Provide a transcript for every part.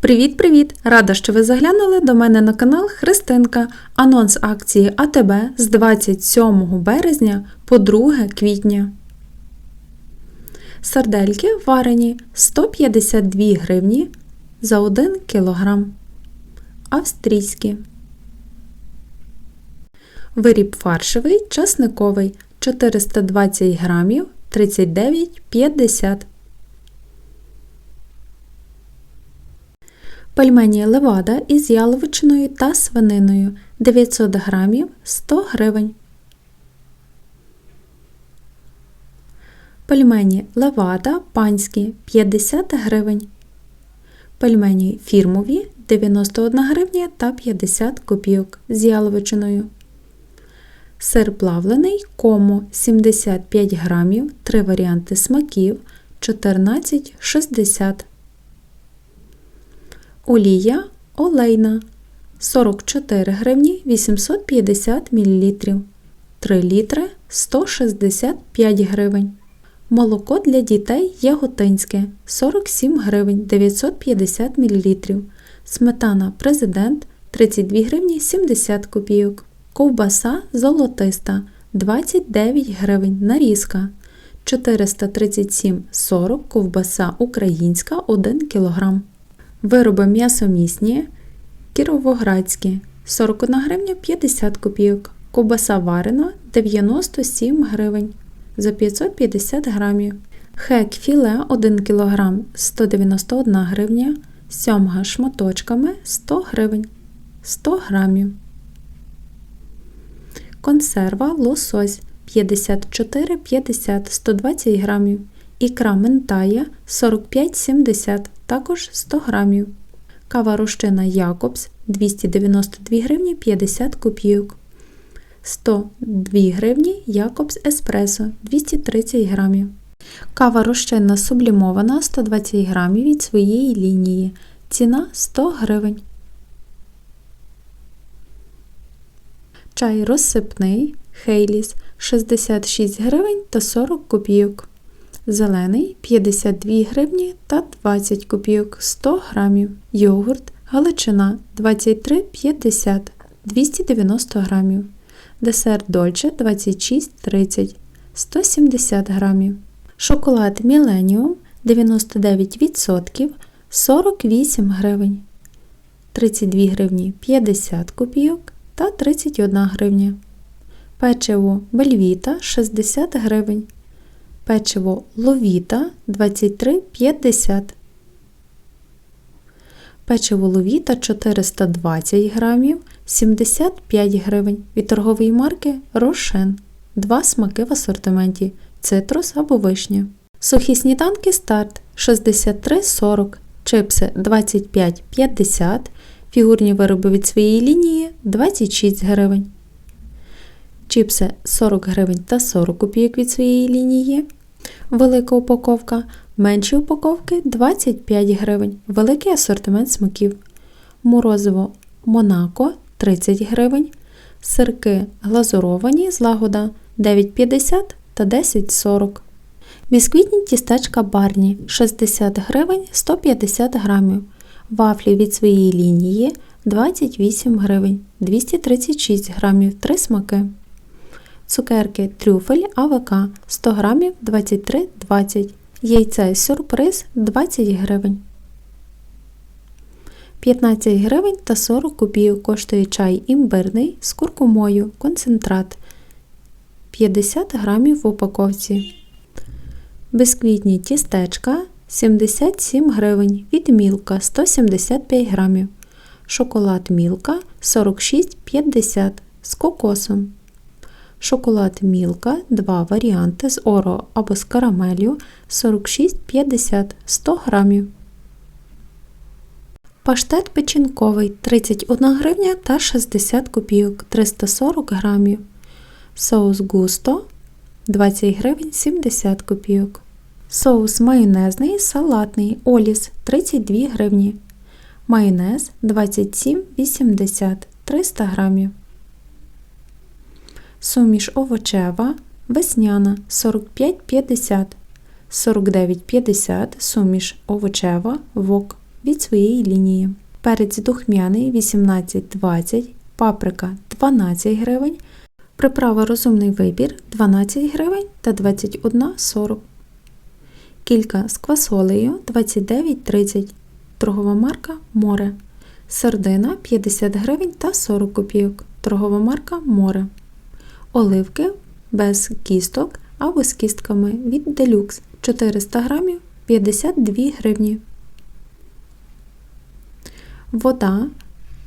Привіт-привіт! Рада, що ви заглянули до мене на канал Христинка. Анонс акції АТБ з 27 березня по 2 квітня. Сардельки варені 152 гривні за 1 кг. Австрійські. Виріб фаршевий часниковий 420 грамів 39,50 Пельмені левада із яловичиною та свининою 900 грамів 100 гривень. Пельмені левада панські 50 гривень. Пельмені фірмові 91 гривня та 50 копійок з яловичиною. Сир плавлений комо 75 грамів, 3 варіанти смаків 14,60 Олія олейна 44 гривні 850 мл. 3 літри 165 гривень. Молоко для дітей яготинське 47 гривень 950 мл. Сметана президент 32 гривні 70 копійок. Ковбаса золотиста 29 гривень нарізка. 437,40 ковбаса українська 1 кг. Вироби м'ясомісні кіровоградські 41 гривня 50 копійок. Ковбаса варена 97 гривень за 550 грамів. Хек філе 1 кг 191 гривня. Сьомга шматочками 100 гривень 100 грамів. Консерва лосось 54,50 120 грамів. Ікра ментая 45,70 також 100 грамів. Кава розчина Якобс 292 гривні 50 копійок. 102 гривні Якобс Еспресо 230 грамів. Кава розчинна сублімована 120 грамів від своєї лінії. Ціна 100 гривень. Чай розсипний Хейліс 66 гривень та 40 копійок. Зелений 52 гривні та 20 копійок 100 грамів. Йогурт Галичина 23,50 290 грамів. Десерт Дольче 26,30 170 грамів. Шоколад Міленіум 99% 48 гривень. 32 гривні 50 копійок та 31 гривня. Печиво Бельвіта 60 гривень. Печиво Ловіта 23,50. Печиво Ловіта 420 грамів 75 гривень. Від торгової марки Рошен. Два смаки в асортименті цитрус або вишня. Сухі сніданки старт 63,40. Чипси 25,50. Фігурні вироби від своєї лінії 26 гривень. Чіпси 40 гривень та 40 копійок від своєї лінії. Велика упаковка. Менші упаковки 25 гривень. Великий асортимент смаків. Морозиво Монако 30 гривень. Сирки глазуровані злагода 9,50 та 10,40. Бісквітні тістечка барні 60 гривень 150 грамів. Вафлі від своєї лінії 28 гривень 236 грамів 3 смаки. Цукерки трюфель АВК 100 грамів 23,20 Яйце сюрприз 20 гривень. 15 гривень та 40 копійок коштує чай імбирний з куркумою концентрат 50 грамів в упаковці. Бисквітні тістечка 77 гривень від мілка 175 грамів. Шоколад мілка 46,50 з кокосом. Шоколад Мілка 2 варіанти з оро або з карамелью 46,50 100 грамів. Паштет печінковий 31 гривня та 60 копійок 340 грамів. Соус густо 20 гривень 70 копійок. Соус майонезний салатний Оліс 32 гривні. Майонез 27,80 300 грамів. Суміш овочева, весняна 45,50, 49,50 суміш овочева, вок від своєї лінії. Перець духмяний 18-20, паприка 12 гривень, приправа розумний вибір 12 гривень та 21,40. Кілька з квасолею 29,30, торгова марка Море. Сардина 50 гривень та 40 копійок, торгова марка Море. Оливки без кісток або з кістками від Deluxe 400 грамів 52 гривні. Вода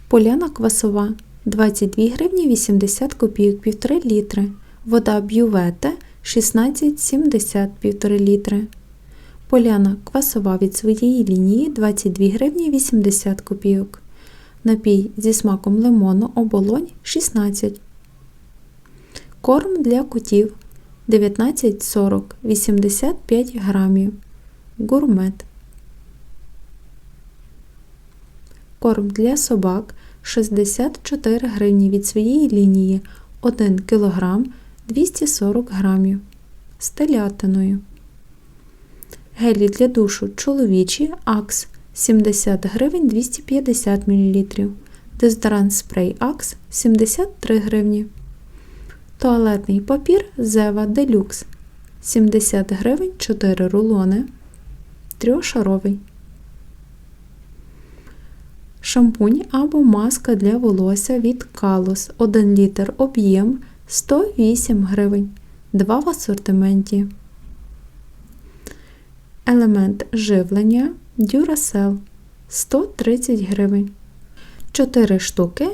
поляна квасова 22 гривні 80 копійок 1,5 літри. Вода бювете 16,70 1,5 літри. Поляна квасова від своєї лінії 22 гривні 80 копійок. Напій зі смаком лимону оболонь 16. Корм для котів 19,40 85 грамів. Гурмет. Корм для собак 64 гривні від своєї лінії 1 кг 240 грамів. З. Гелі для душу чоловічі Акс 70 гривень 250 мл. Дезодорант спрей Акс 73 гривні. Туалетний папір Зева Делюкс 70 гривень 4 рулони. Трьошаровий. Шампунь або маска для волосся від Калос 1 літр об'єм 108 гривень. 2 в асортименті. Елемент живлення Duracell 130 гривень. 4 штуки.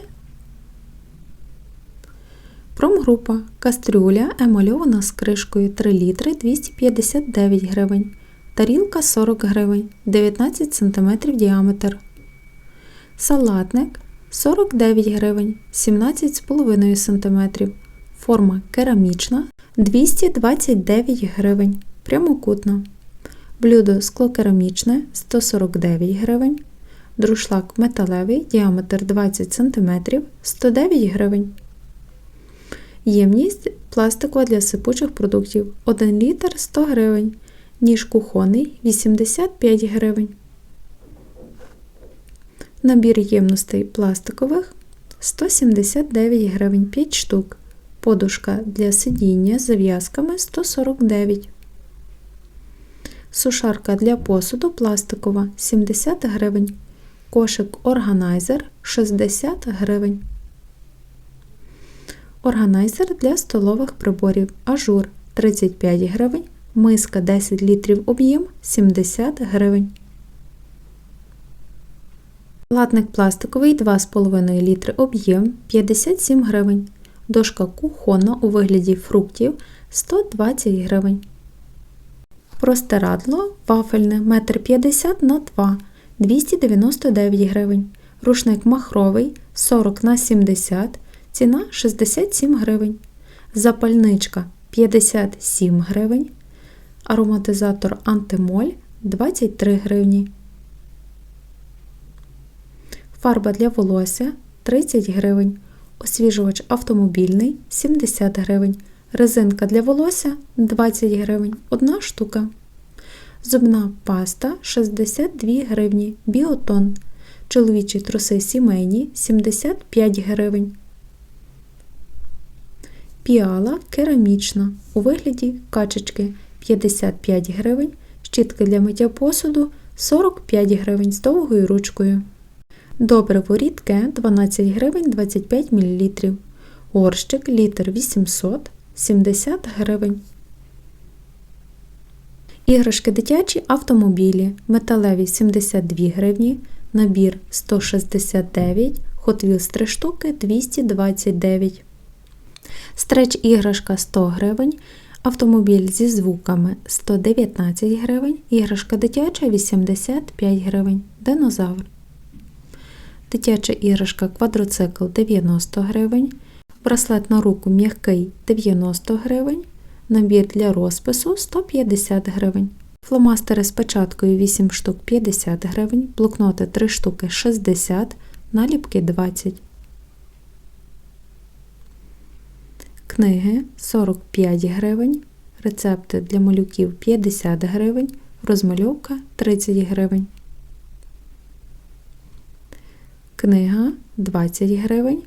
Промгрупа кастрюля емальована з кришкою 3 літри 259 гривень. Тарілка 40 гривень 19 см діаметр. Салатник 49 гривень 17,5 см. Форма керамічна 229 гривень. Прямокутна. Блюдо склокерамічне 149 гривень. Друшлак металевий діаметр 20 см 109 гривень. Ємність пластикова для сипучих продуктів 1 літр 100 гривень. Ніж кухонний 85 гривень. Набір ємностей пластикових 179 гривень 5 штук. Подушка для сидіння з зав'язками 149 Сушарка для посуду пластикова 70 гривень. Кошик органайзер 60 гривень. Органайзер для столових приборів Ажур 35 гривень. Миска 10 літрів об'єм 70 гривень. Латник пластиковий 2,5 літри об'єм 57 гривень. Дошка кухонна у вигляді фруктів 120 гривень. Простирадло вафельне 1,50 на 2 299 гривень. Рушник махровий 40 на 70 ціна 67 гривень. Запальничка 57 гривень. Ароматизатор антимоль 23 гривні. Фарба для волосся 30 гривень. Освіжувач автомобільний 70 гривень. Резинка для волосся 20 гривень. Одна штука. Зубна паста 62 гривні. Біотон. Чоловічі труси сімейні 75 гривень. Піала керамічна. У вигляді качечки 55 гривень. Щітки для миття посуду 45 гривень з довгою ручкою. Добриво рідке 12 гривень 25 мл. Горщик літр 800 70 гривень. Іграшки дитячі автомобілі. Металеві 72 гривні. Набір 169 Hot Wheels 3 штуки 229 Стреч іграшка 100 гривень. Автомобіль зі звуками 119 гривень. Іграшка дитяча 85 гривень. Динозавр. Дитяча іграшка квадроцикл 90 гривень. Браслет на руку м'який 90 гривень. Набір для розпису 150 гривень. Фломастери з печаткою 8 штук 50 гривень. Блокноти 3 штуки 60 наліпки 20 Книги 45 гривень. Рецепти для малюків 50 гривень. Розмальовка 30 гривень. Книга 20 гривень.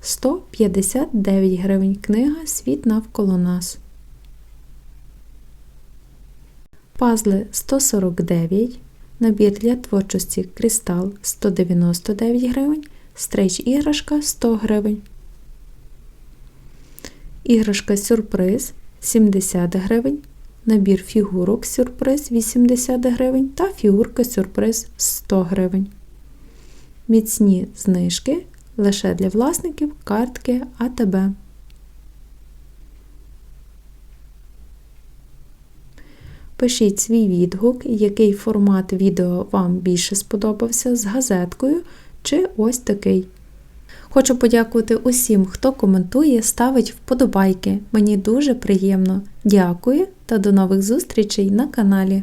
159 гривень. Книга Світ навколо нас. Пазли 149. Набір для творчості Кристал 199 гривень. Стрейч іграшка 100 гривень. Іграшка Сюрприз 70 гривень. Набір фігурок Сюрприз 80 гривень та фігурка Сюрприз 100 гривень. Міцні знижки лише для власників картки АТБ. Пишіть свій відгук, який формат відео вам більше сподобався з газеткою чи ось такий. Хочу подякувати усім, хто коментує, ставить вподобайки. Мені дуже приємно. Дякую та до нових зустрічей на каналі.